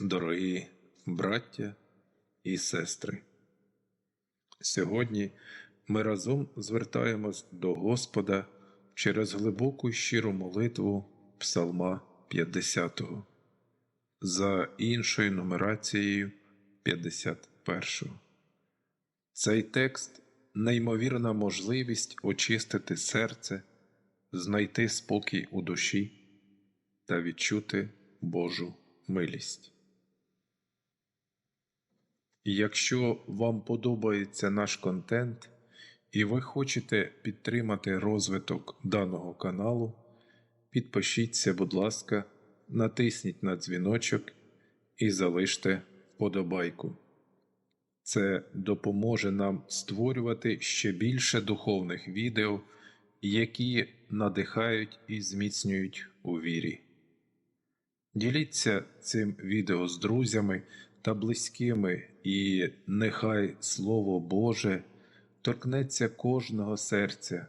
Дорогі браття і сестри, сьогодні ми разом звертаємось до Господа через глибоку й щиру молитву Псалма 50 за іншою нумерацією 51. Цей текст неймовірна можливість очистити серце, знайти спокій у душі та відчути Божу милість. Якщо вам подобається наш контент і ви хочете підтримати розвиток даного каналу, підпишіться, будь ласка, натисніть на дзвіночок і залиште вподобайку. Це допоможе нам створювати ще більше духовних відео, які надихають і зміцнюють у вірі. Діліться цим відео з друзями та близькими, і нехай Слово Боже торкнеться кожного серця,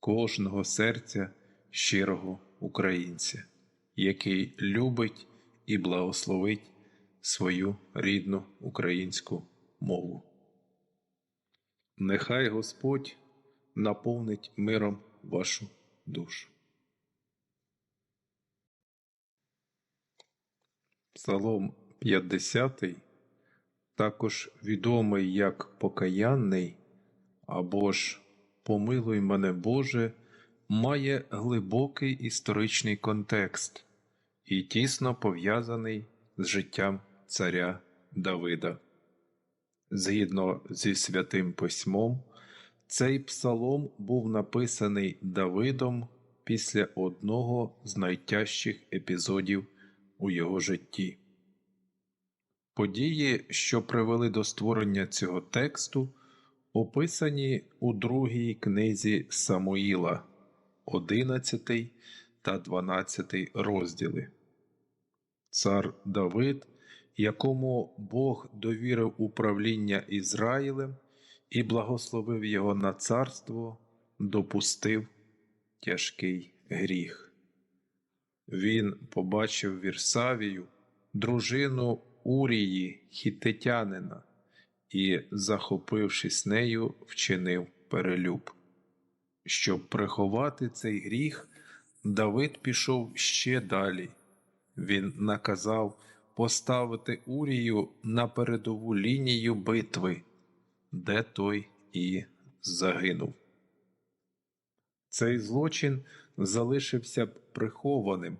кожного серця щирого українця, який любить і благословить свою рідну українську мову. Нехай Господь наповнить миром вашу душу. Псалом 50, також відомий як покаянний або ж Помилуй мене Боже, має глибокий історичний контекст і тісно пов'язаний з життям царя Давида. Згідно зі святим письмом, цей псалом був написаний Давидом після одного з найтяжчих епізодів у його житті. Події, що привели до створення цього тексту, описані у другій книзі Самуїла, 11 та 12 розділи. Цар Давид, якому Бог довірив управління Ізраїлем і благословив його на царство, допустив тяжкий гріх. Він побачив Вірсавію, дружину Урії хітетянина, і, захопившись нею, вчинив перелюб. Щоб приховати цей гріх, Давид пішов ще далі. Він наказав поставити Урію на передову лінію битви, де той і загинув. Цей злочин залишився прихованим,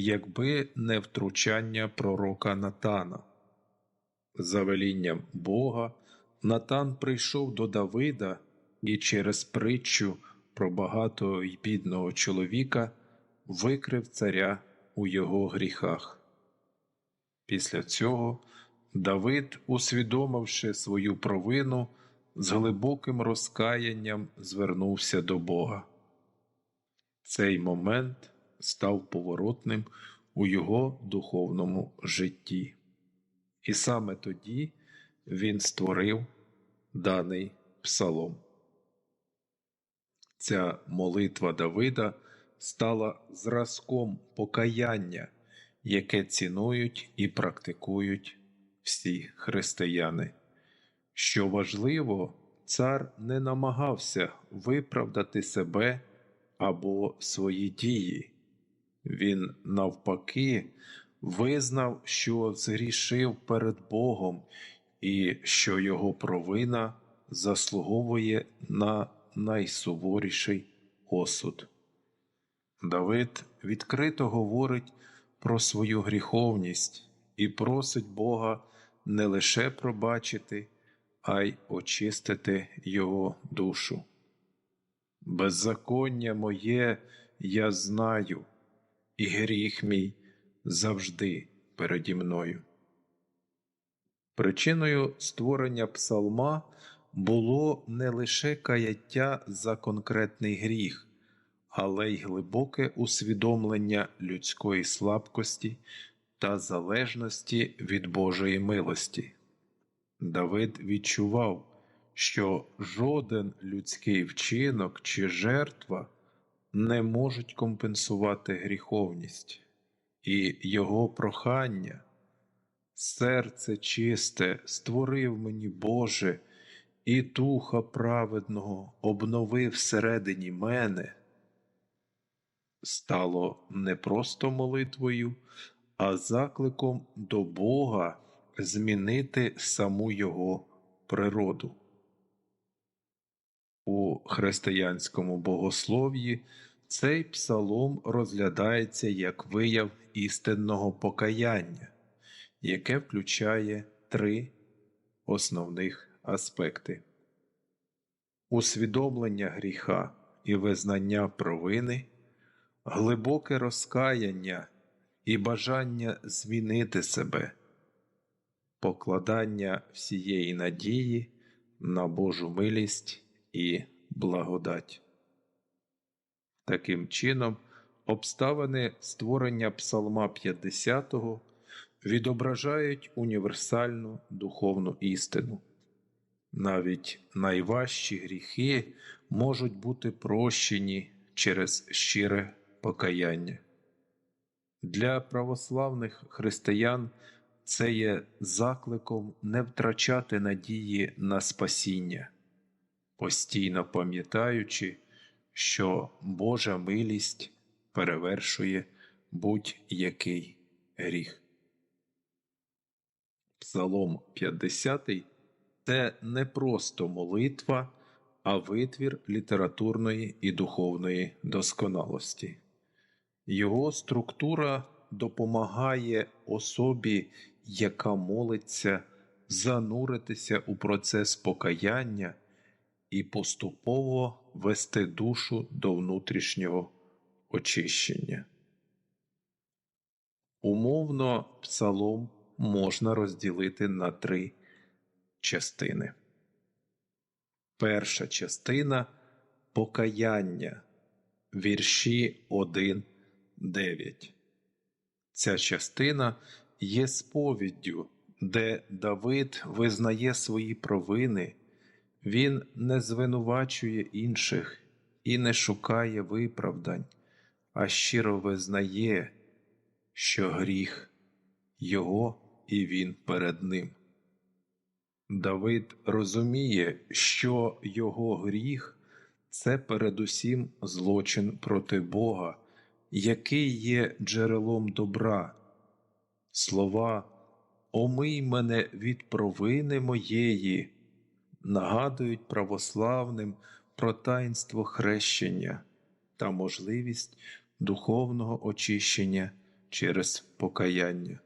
якби не втручання пророка Натана. За велінням Бога, Натан прийшов до Давида і через притчу про багатого й бідного чоловіка викрив царя у його гріхах. Після цього Давид, усвідомивши свою провину, з глибоким розкаянням звернувся до Бога. Цей момент став поворотним у його духовному житті. І саме тоді він створив даний псалом. Ця молитва Давида стала зразком покаяння, яке цінують і практикують всі християни. Що важливо, цар не намагався виправдати себе або свої дії. Він, навпаки, визнав, що згрішив перед Богом і що його провина заслуговує на найсуворіший осуд. Давид відкрито говорить про свою гріховність і просить Бога не лише пробачити, а й очистити його душу. Беззаконня моє я знаю, і гріх мій завжди переді мною. Причиною створення псалма було не лише каяття за конкретний гріх, але й глибоке усвідомлення людської слабкості та залежності від Божої милості. Давид відчував, що жоден людський вчинок чи жертва не можуть компенсувати гріховність, і його прохання Серце чисте створив мені, Боже, і духа праведного обновив всередині мене. Стало не просто молитвою, а закликом до Бога змінити саму Його природу. У християнському богослов'ї цей псалом розглядається як вияв істинного покаяння, яке включає три основних аспекти: усвідомлення гріха і визнання провини, глибоке розкаяння і бажання змінити себе, покладання всієї надії на Божу милість і благодать. Таким чином, обставини створення Псалма 50 відображають універсальну духовну істину. Навіть найважчі гріхи можуть бути прощені через щире покаяння. Для православних християн це є закликом не втрачати надії на спасіння, постійно пам'ятаючи, що Божа милість перевершує будь-який гріх. Псалом 50 це не просто молитва, а витвір літературної і духовної досконалості. Його структура допомагає особі, яка молиться, зануритися у процес покаяння і поступово вести душу до внутрішнього очищення. Умовно, псалом можна розділити на три частини. Перша частина покаяння, вірші 1, 9. Ця частина є сповіддю, де Давид визнає свої провини, він не звинувачує інших і не шукає виправдань, а щиро визнає, що гріх його і він перед ним. Давид розуміє, що його гріх це передусім злочин проти Бога, який є джерелом добра. Слова Омий мене від провини моєї нагадують православним про таїнство хрещення та можливість духовного очищення через покаяння.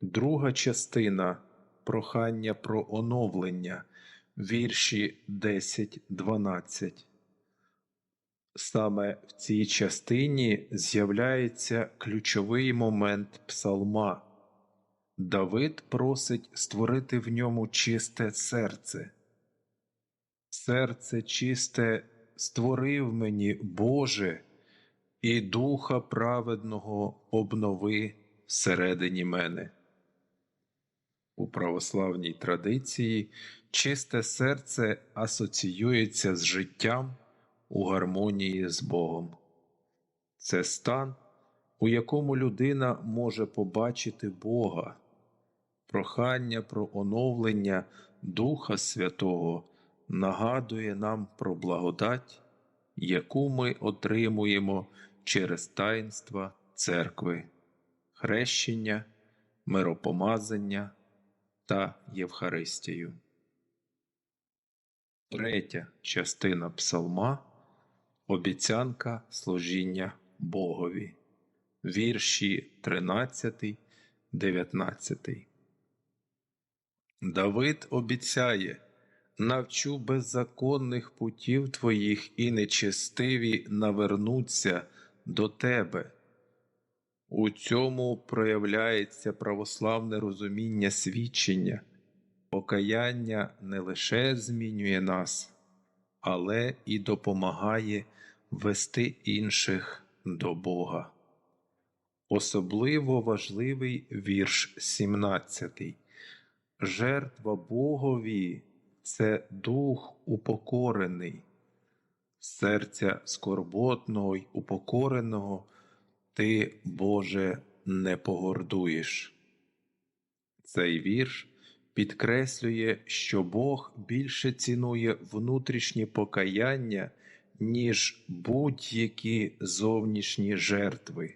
Друга частина прохання про оновлення, вірші 10-12. Саме в цій частині з'являється ключовий момент псалма. Давид просить створити в ньому чисте серце. Серце чисте створив мені, Боже, і духа праведного обнови всередині мене. У православній традиції чисте серце асоціюється з життям у гармонії з Богом. Це стан, у якому людина може побачити Бога, прохання про оновлення Духа Святого нагадує нам про благодать, яку ми отримуємо через таїнства церкви, хрещення, миропомазання та Євхаристію. Третя частина Псалма Обіцянка служіння Богові. Вірші 13, 19. Давид обіцяє навчу беззаконних путів твоїх і нечестиві навернуться до тебе. У цьому проявляється православне розуміння свідчення, покаяння не лише змінює нас, але і допомагає вести інших до Бога. Особливо важливий вірш 17. Жертва Богові це дух упокорений, серця скорботного й упокореного ти, Боже, не погордуєш. Цей вірш підкреслює, що Бог більше цінує внутрішні покаяння, ніж будь-які зовнішні жертви.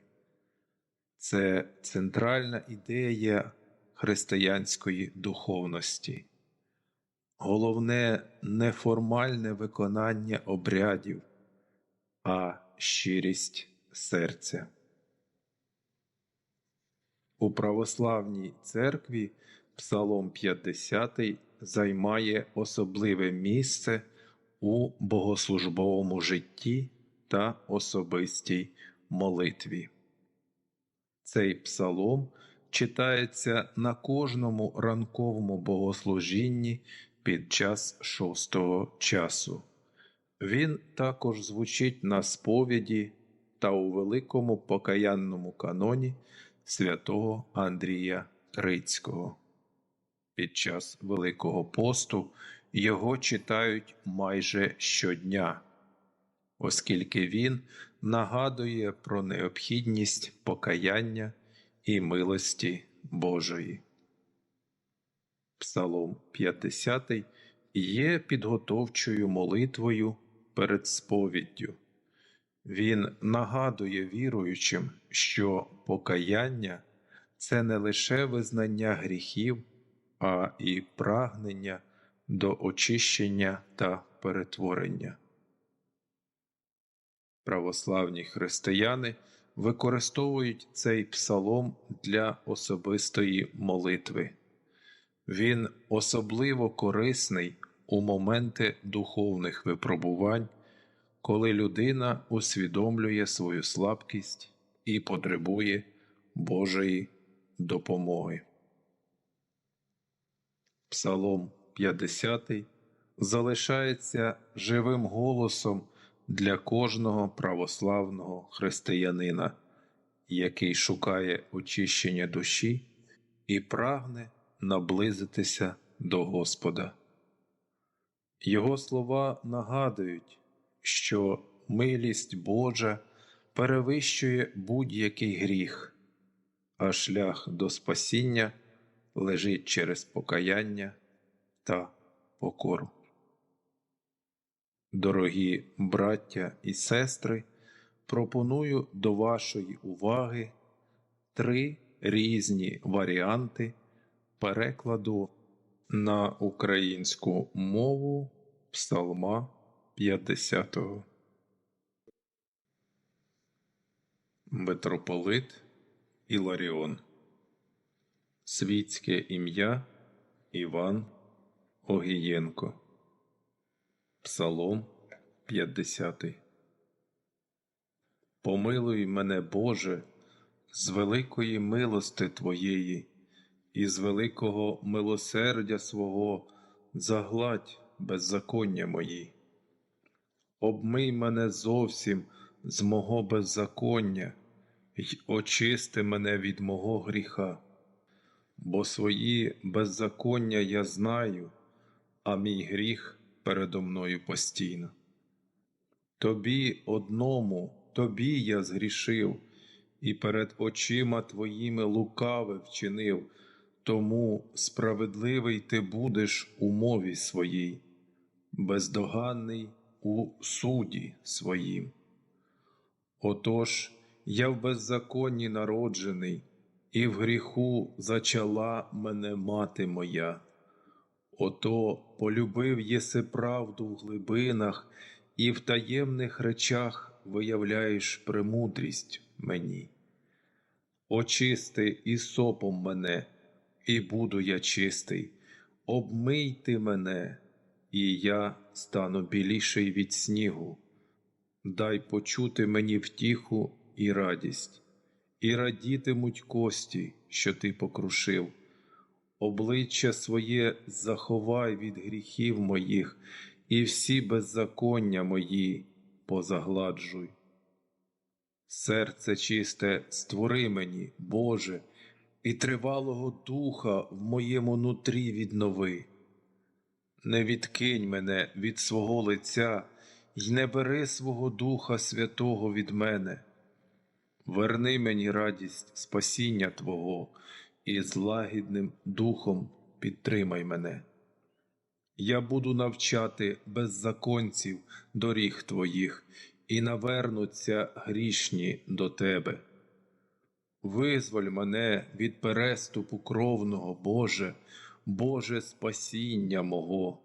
Це центральна ідея християнської духовності. Головне не формальне виконання обрядів, а щирість серця. У православній церкві Псалом 50 займає особливе місце у богослужбовому житті та особистій молитві. Цей псалом читається на кожному ранковому богослужінні під час шостого часу. Він також звучить на сповіді та у великому покаянному каноні святого Андрія Крицького. Під час Великого посту його читають майже щодня, оскільки він нагадує про необхідність покаяння і милості Божої. Псалом 50 є підготовчою молитвою перед сповіддю. Він нагадує віруючим, що покаяння це не лише визнання гріхів, а і прагнення до очищення та перетворення. Православні християни використовують цей псалом для особистої молитви. Він особливо корисний у моменти духовних випробувань, коли людина усвідомлює свою слабкість і потребує Божої допомоги. Псалом 50 залишається живим голосом для кожного православного християнина, який шукає очищення душі і прагне наблизитися до Господа. Його слова нагадують, що милість Божа перевищує будь-який гріх, а шлях до спасіння лежить через покаяння та покору. Дорогі браття і сестри, пропоную до вашої уваги три різні варіанти перекладу на українську мову Псалма 50. Митрополит Іларіон Світське ім'я Іван Огієнко Псалом 50 Помилуй мене, Боже, з великої милости Твоєї і з великого милосердя свого загладь беззаконня мої. Обмий мене зовсім з мого беззаконня й очисти мене від мого гріха, бо свої беззаконня я знаю, а мій гріх передо мною постійно. Тобі одному, тобі я згрішив, і перед очима твоїми лукаве вчинив, тому справедливий ти будеш у мові своїй, бездоганний у суді своїм. Отож, я в беззаконні народжений, і в гріху зачала мене мати моя. Ото полюбив єси правду в глибинах, і в таємних речах виявляєш премудрість мені. Очисти і сопом мене, і буду я чистий, обмий ти мене, і я стану біліший від снігу. Дай почути мені втіху і радість, і радітимуть кості, що ти покрушив. Обличчя своє заховай від гріхів моїх, і всі беззаконня мої позагладжуй. Серце чисте створи мені, Боже, і тривалого духа в моєму нутрі віднови. Не відкинь мене від свого лиця й не бери свого Духа Святого від мене. Верни мені радість спасіння Твого і з лагідним духом підтримай мене. Я буду навчати беззаконців доріг твоїх, і навернуться грішні до тебе. Визволь мене від переступу кровного, Боже, Боже спасіння мого.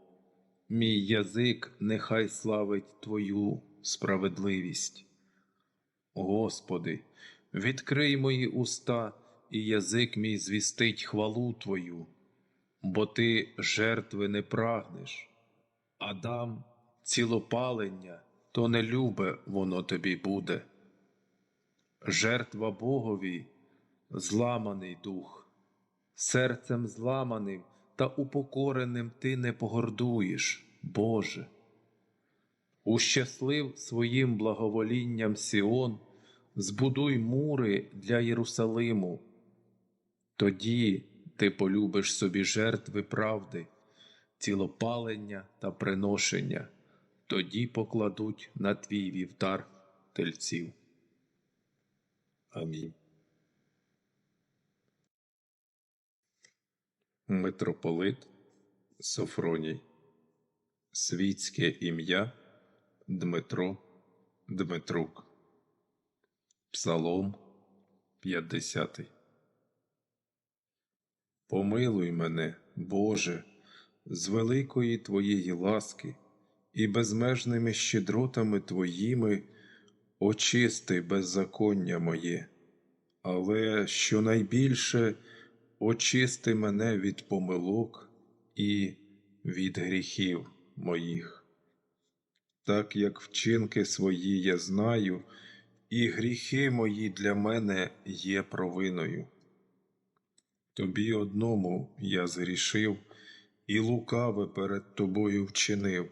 Мій язик нехай славить Твою справедливість. Господи, відкрий мої уста, і язик мій звістить хвалу Твою, бо Ти жертви не прагнеш, а дам цілопалення, то не любе воно тобі буде. Жертва Богові зламаний дух, серцем зламаним та упокореним ти не погордуєш, Боже. Ущаслив своїм благоволінням Сіон, збудуй мури для Єрусалиму. Тоді ти полюбиш собі жертви правди, цілопалення та приношення, тоді покладуть на твій вівтар тельців. Амінь. Митрополит Софроній Світське ім'я Дмитро Дмитрук Псалом 50 Помилуй мене, Боже, з великої Твоєї ласки і безмежними щедротами Твоїми очисти беззаконня моє, але щонайбільше очисти мене від помилок і від гріхів моїх. Так як вчинки свої я знаю, і гріхи мої для мене є провиною. Тобі одному я згрішив і лукаве перед тобою вчинив,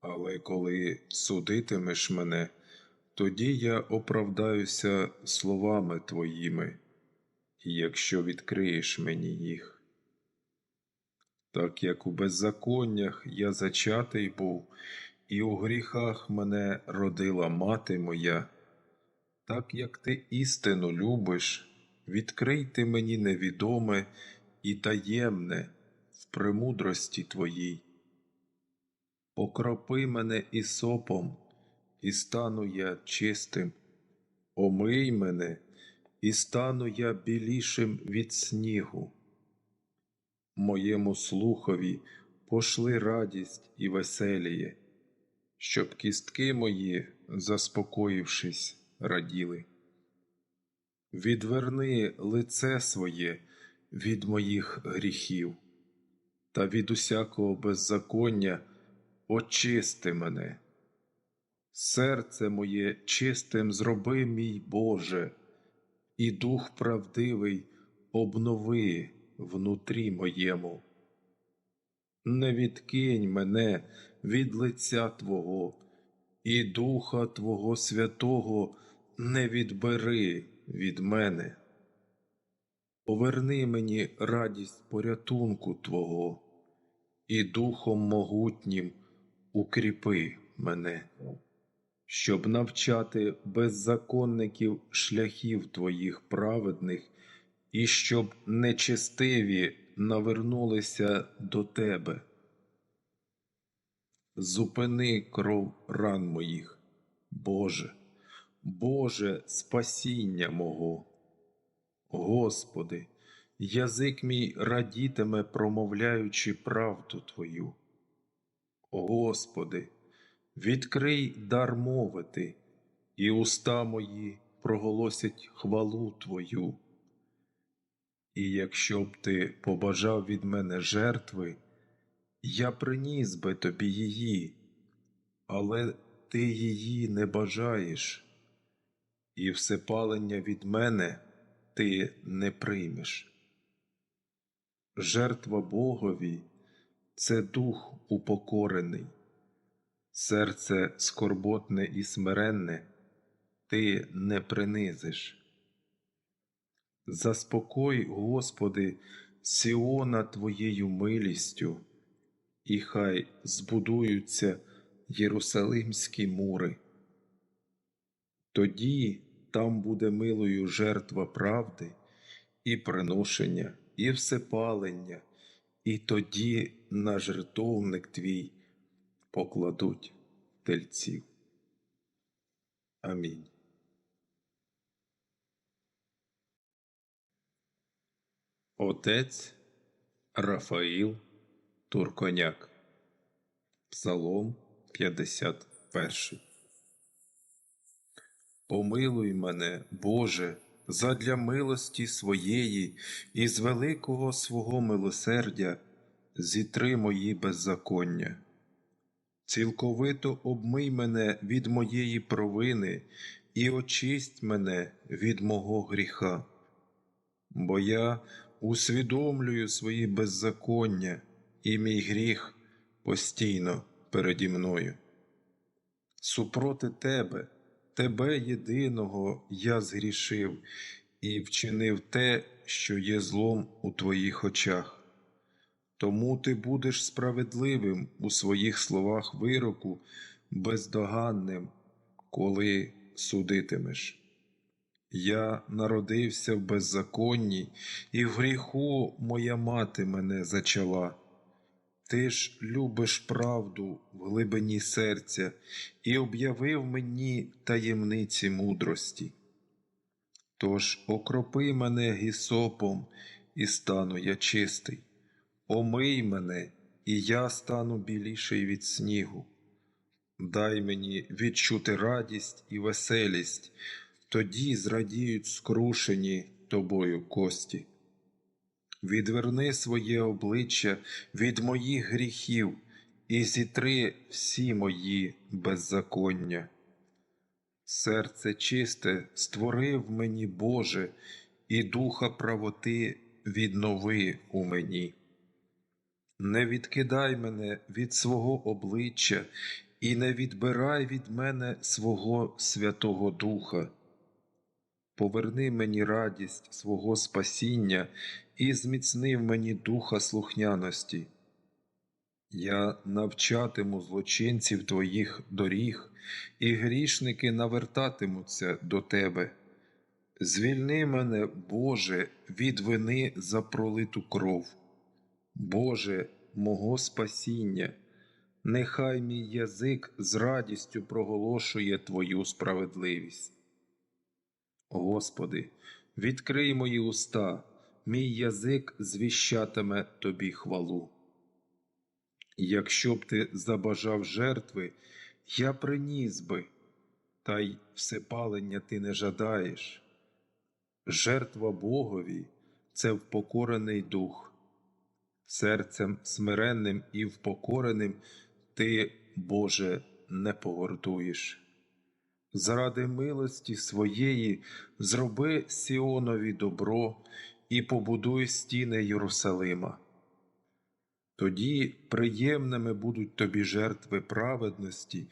але коли судитимеш мене, тоді я оправдаюся словами твоїми, якщо відкриєш мені їх. Так як у беззаконнях я зачатий був, і у гріхах мене родила мати моя, так як ти істину любиш, відкрий ти мені невідоме і таємне в премудрості твоїй. Окропи мене ісопом, і стану я чистим, омий мене, і стану я білішим від снігу. Моєму слухові пошли радість і веселіє, щоб кістки мої, заспокоївшись, раділи. Відверни лице своє від моїх гріхів, та від усякого беззаконня очисти мене. Серце моє чистим зроби, мій Боже, і дух правдивий обнови внутрі моєму. Не відкинь мене від лиця Твого, і Духа Твого Святого не відбери від мене. Поверни мені радість порятунку Твого, і Духом могутнім укріпи мене, щоб навчати беззаконників шляхів Твоїх праведних, і щоб нечестиві навернулися до Тебе. Зупини кров ран моїх, Боже, Боже спасіння мого. Господи, язик мій радітиме, промовляючи правду Твою. Господи, відкрий дар мовити, і уста мої проголосять хвалу Твою. І якщо б ти побажав від мене жертви, я приніс би тобі її, але ти її не бажаєш, і всепалення від мене ти не приймеш. Жертва Богові це дух упокорений, серце скорботне і смиренне, ти не принизиш. Заспокой, Господи, Сіона Твоєю милістю, і хай збудуються Єрусалимські мури. Тоді там буде милою жертва правди, і приношення, і всепалення, і тоді на жертовник твій покладуть тельців. Амінь. Отець Рафаїл Турконяк. Псалом 51. Помилуй мене, Боже, задля милості своєї і з великого свого милосердя зітри мої беззаконня. Цілковито обмий мене від моєї провини і очисть мене від мого гріха. Бо я усвідомлюю свої беззаконня, і мій гріх постійно переді мною. Супроти тебе, тебе єдиного я згрішив і вчинив те, що є злом у твоїх очах. Тому ти будеш справедливим у своїх словах вироку, бездоганним, коли судитимеш. Я народився в беззаконні, і в гріху моя мати мене зачала. Ти ж любиш правду в глибині серця і об'явив мені таємниці мудрості. Тож окропи мене гісопом, і стану я чистий. Омий мене, і я стану біліший від снігу. Дай мені відчути радість і веселість, тоді зрадіють скрушені тобою кості. Відверни своє обличчя від моїх гріхів і зітри всі мої беззаконня. Серце чисте створив мені Боже, і духа правоти віднови у мені. Не відкидай мене від свого обличчя і не відбирай від мене свого Святого Духа. Поверни мені радість свого спасіння і зміцни в мені духа слухняності. Я навчатиму злочинців твоїх доріг, і грішники навертатимуться до тебе. Звільни мене, Боже, від вини за пролиту кров. Боже, мого спасіння, нехай мій язик з радістю проголошує Твою справедливість. Господи, відкрий мої уста, мій язик звіщатиме Тобі хвалу. Якщо б ти забажав жертви, я приніс би, та й всепалення ти не жадаєш. Жертва Богові це впокорений дух. Серцем смиренним і впокореним ти, Боже, не погордуєш. Заради милості своєї зроби Сіонові добро і побудуй стіни Єрусалима. Тоді приємними будуть тобі жертви праведності,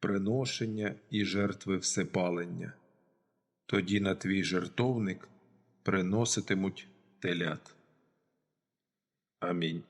приношення і жертви всепалення. Тоді на твій жертовник приноситимуть телят. Амінь.